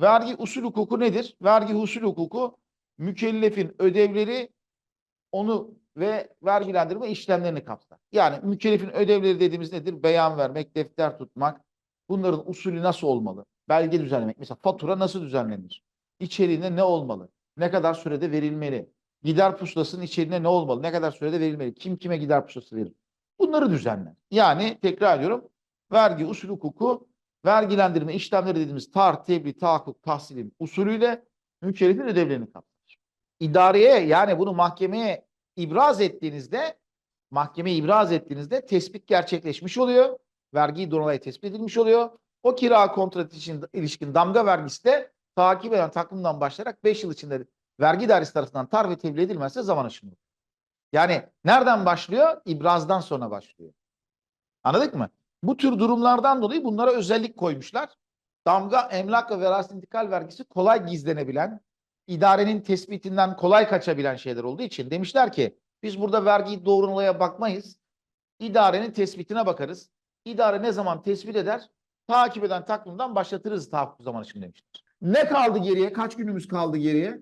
Vergi usul hukuku nedir? Vergi usul hukuku mükellefin ödevleri onu ve vergilendirme işlemlerini kapsar. Yani mükellefin ödevleri dediğimiz nedir? Beyan vermek, defter tutmak. Bunların usulü nasıl olmalı? Belge düzenlemek. Mesela fatura nasıl düzenlenir? İçeriğinde ne olmalı? Ne kadar sürede verilmeli? Gider pusulasının içeriğinde ne olmalı? Ne kadar sürede verilmeli? Kim kime gider pusulası verir? Bunları düzenler. Yani tekrar ediyorum. Vergi usul hukuku vergilendirme işlemleri dediğimiz tar, tebliğ, tahakkuk, tahsilim usulüyle mükellefin ödevlerini kapsar. İdareye yani bunu mahkemeye ibraz ettiğinizde mahkemeye ibraz ettiğinizde tespit gerçekleşmiş oluyor. Vergi dolayı tespit edilmiş oluyor. O kira kontratı için ilişkin damga vergisi de takip eden takvimden başlayarak 5 yıl içinde vergi dairesi tarafından tar ve tebliğ edilmezse zaman aşımı. Yani nereden başlıyor? İbrazdan sonra başlıyor. Anladık mı? Bu tür durumlardan dolayı bunlara özellik koymuşlar. Damga, emlak ve veraset intikal vergisi kolay gizlenebilen, idarenin tespitinden kolay kaçabilen şeyler olduğu için demişler ki biz burada vergiyi doğruluğa bakmayız. İdarenin tespitine bakarız. İdare ne zaman tespit eder? Takip eden takvimden başlatırız tahakkuk zaman için demişler. Ne kaldı geriye? Kaç günümüz kaldı geriye?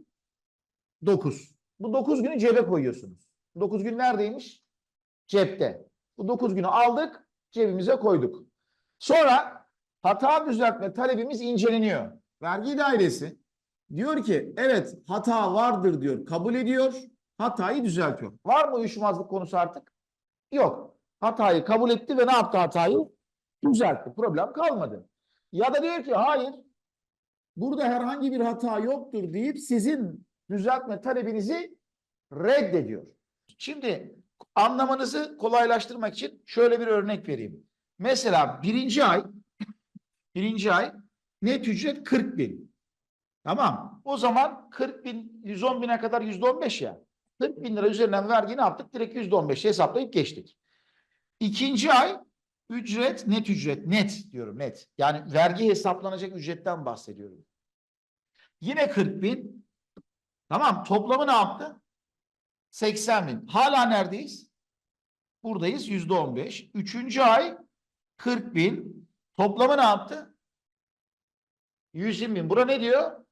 9. Bu 9 günü cebe koyuyorsunuz. 9 gün neredeymiş? Cepte. Bu 9 günü aldık, cebimize koyduk. Sonra hata düzeltme talebimiz inceleniyor. Vergi dairesi diyor ki evet hata vardır diyor, kabul ediyor, hatayı düzeltiyor. Var mı uyuşmazlık konusu artık? Yok. Hatayı kabul etti ve ne yaptı hatayı? Düzeltti. Problem kalmadı. Ya da diyor ki hayır burada herhangi bir hata yoktur deyip sizin düzeltme talebinizi reddediyor. Şimdi anlamanızı kolaylaştırmak için şöyle bir örnek vereyim. Mesela birinci ay birinci ay net ücret 40 bin. Tamam. O zaman 40 bin 110 bine kadar yüzde 15 ya. 40 bin lira üzerinden vergi ne yaptık? Direkt yüzde 15 hesaplayıp geçtik. İkinci ay ücret net ücret net diyorum net. Yani vergi hesaplanacak ücretten bahsediyorum. Yine 40 bin. Tamam toplamı ne yaptı? 80 bin. Hala neredeyiz? Buradayız yüzde 15. Üçüncü ay 40 bin. Toplamı ne yaptı? 120 bin. Bura ne diyor?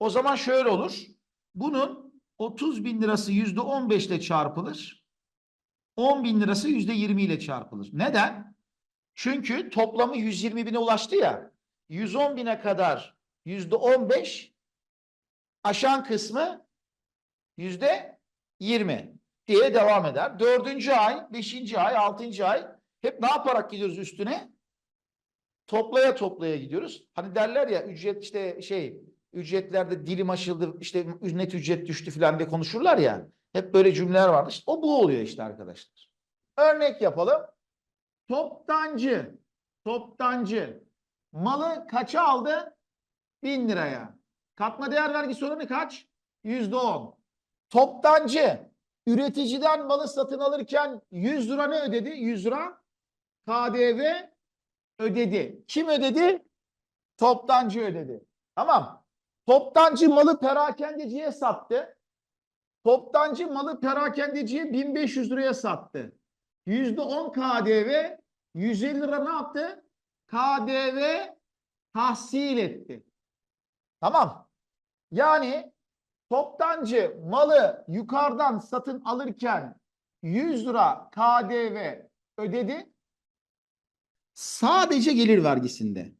O zaman şöyle olur. Bunun 30 bin lirası yüzde 15 ile çarpılır. 10 bin lirası yüzde 20 ile çarpılır. Neden? Çünkü toplamı 120 bine ulaştı ya. 110 bine kadar yüzde 15 aşan kısmı yüzde 20 diye devam eder. Dördüncü ay, beşinci ay, altıncı ay hep ne yaparak gidiyoruz üstüne? Toplaya toplaya gidiyoruz. Hani derler ya ücret işte şey ücretlerde dilim aşıldı işte net ücret düştü falan diye konuşurlar ya. Hep böyle cümleler vardır. İşte o bu oluyor işte arkadaşlar. Örnek yapalım. Toptancı, toptancı malı kaça aldı? Bin liraya. Katma değer vergisi oranı kaç? Yüzde on. Toptancı üreticiden malı satın alırken 100 lira ne ödedi? 100 lira KDV ödedi. Kim ödedi? Toptancı ödedi. Tamam. Toptancı malı perakendeciye sattı. Toptancı malı perakendeciye 1500 liraya sattı. %10 KDV 150 lira ne yaptı? KDV tahsil etti. Tamam. Yani toptancı malı yukarıdan satın alırken 100 lira KDV ödedi. Sadece gelir vergisinde.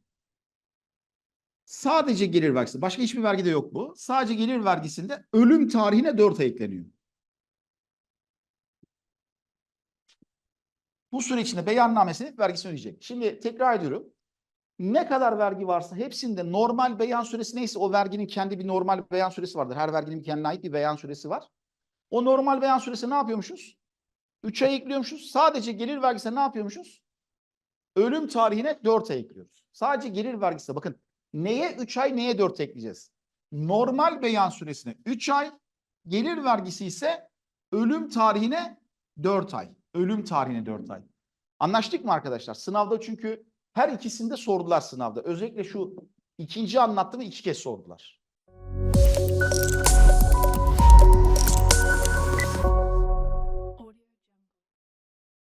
Sadece gelir vergisi. Başka hiçbir vergide yok bu. Sadece gelir vergisinde ölüm tarihine 4 ay ekleniyor. Bu süre içinde beyannamesini vergisini ödeyecek. Şimdi tekrar ediyorum. Ne kadar vergi varsa hepsinde normal beyan süresi neyse o verginin kendi bir normal beyan süresi vardır. Her verginin kendine ait bir beyan süresi var. O normal beyan süresi ne yapıyormuşuz? 3 ay ekliyormuşuz. Sadece gelir vergisine ne yapıyormuşuz? Ölüm tarihine 4 ay ekliyoruz. Sadece gelir vergisine bakın neye 3 ay neye 4 ekleyeceğiz? Normal beyan süresine 3 ay, gelir vergisi ise ölüm tarihine 4 ay. Ölüm tarihine 4 ay. Anlaştık mı arkadaşlar? Sınavda çünkü her ikisinde sordular sınavda. Özellikle şu ikinci anlattığımı iki kez sordular.